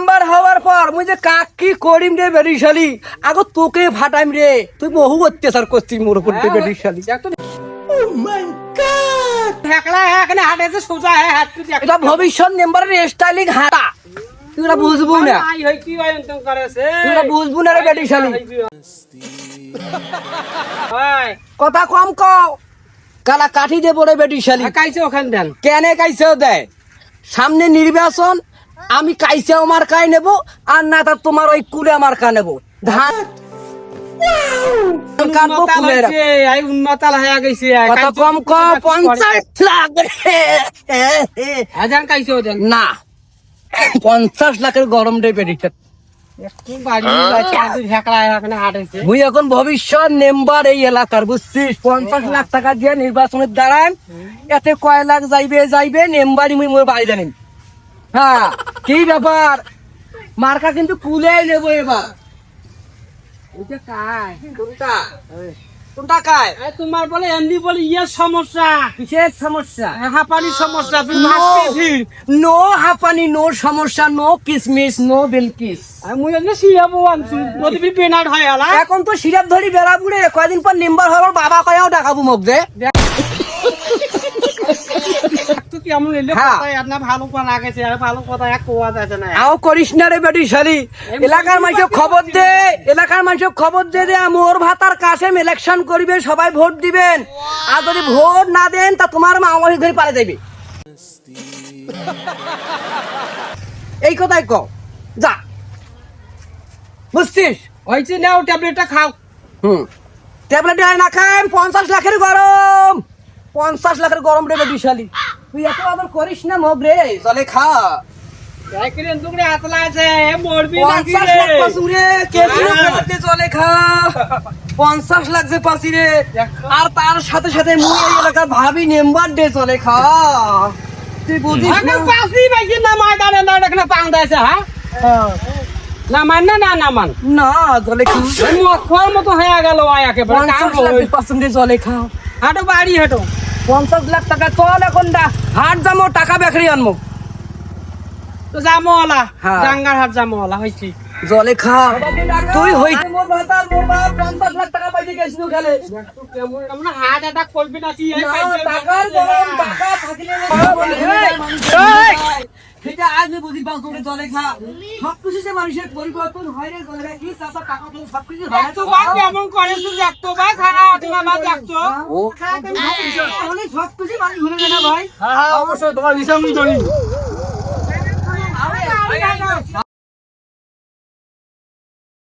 Member হওয়ার পর মুই যে কাক কি করিম রে বেরিশালি আগো তোকে ফাটাইম রে। তুই বহু অত্যাচার করছিস মোর উপর হ্যাঁ, বেরিশালি ঠেকলা এখানে হাঁটেছে সোজা হ্যাঁ এটা ভবিষ্যৎ মেম্বারের স্টাইলিং হাঁটা তুই এটা বুঝব না। আই হই কি হয় এরকম করেছে তুই এটা বুঝব না রে বেরিশালি হয় কথা কম কও। কালা কাঠি দে পড়ে বেটিশালি কাইছে ওখান দেন? কেনে কাইছেও দেয় সামনে নির্বাচন আমি কাইছেও আমার কাই নেব আর না তা তোমার ওই কুলে আমার কা নেব। ধান হয়ে কম পঞ্চাশ লাখ না। পঞ্চাশ লাখের গরম ঠেকলা এখানে হাঁটেছে মুই এখন ভবিষ্যৎ মেম্বার এই এলাকার বুঝছিস? পঞ্চাশ লাখ টাকা দিয়ে নির্বাচনের দাঁড়ান। এতে কয় লাখ যাইবে যাইবে মেম্বারই মুই মোর বাড়ি জানিম হ্যাঁ কি ব্যাপার? মার্কা কিন্তু কুলে নেব এবার। কোনটা? কোনটা কায়? এই তোমার বলে এমনি বলে ইয়ে সমস্যা। কিসের সমস্যা? হাঁপানির সমস্যা তুমি নো মাছ খেয়েছি নো হাঁপানি নো সমস্যা নো কিসমিস নো বিলকিস। আর মুই এমনি সিরাবো আনছি নদী পেনার হয় আলা। এখন তো সিরাপ ধরি বেড়া বুড়ে কয়দিন পর মেম্বার হবার বাবা কয়াও ডাকাবো মুখ দে। কেমন এলে হ্যাঁ। আর না ভালো কথা গেছে আর ভালো কথা এক কোয়া যাচ্ছে না। আও করিস না রে বেটি শালি। এলাকার মানুষের খবর দে এলাকার খবর দে দে মোর ভাতার কাশেম ইলেকশন করবে সবাই ভোট দিবেন। আর যদি ভোট না দেন তা তোমার মা আমার ধরে পারে যাবে এই কথাই ক যা। বুঝছিস? হয়েছে নাও ট্যাবলেটটা খাও। হুম। ট্যাবলেট না খাই পঞ্চাশ লাখের গরম। পঞ্চাশ লাখের গরম রে বেটি শালি। তুই এত আবার করিস না মগ রে? চলে খা। পঞ্চাশ লাখ যে রে। আর তার সাথে সাথে এলাকার ভাবি নেম্বার ডে চলে খা। তুই বুঝিস না? ময়দানে না দেখলে হ্যাঁ। না মান না না না মান? মতো হয়ে গেল একেবারে কাম পঞ্চাশ লাখ হই। পাসু রে চলে খা। হাঁটো বাড়ি হাঁটো। পঞ্চাশ লাখ টাকা চল এখন দা। হাট জামো টাকা বেখরি আনব তো যামো হ্যাঁ। ডাঙ্গার হাট যামো হয়েছি জলে খা। তুই হই মোর ভাতার মোর বাপ পঞ্চাশ লাখ টাকা পাইতে গেছিল খেলে। কেমন হাত এটা করবি না কি এই না, পাইছে টাকার গরম, টাকা আমি বুঝি পাও তোকে জলে খা সবকিছু যে মানুষের পরিবর্তন হয় রে দলে খা। কি চাষা টাকা তো সবকিছু হয় না তো বা কেমন করে তুই দেখতো বা খারাপ তোমার মা দেখতো ও তাহলে সবকিছু মানুষ ভুলে যায় না ভাই হ্যাঁ অবশ্যই তোমার হিসাব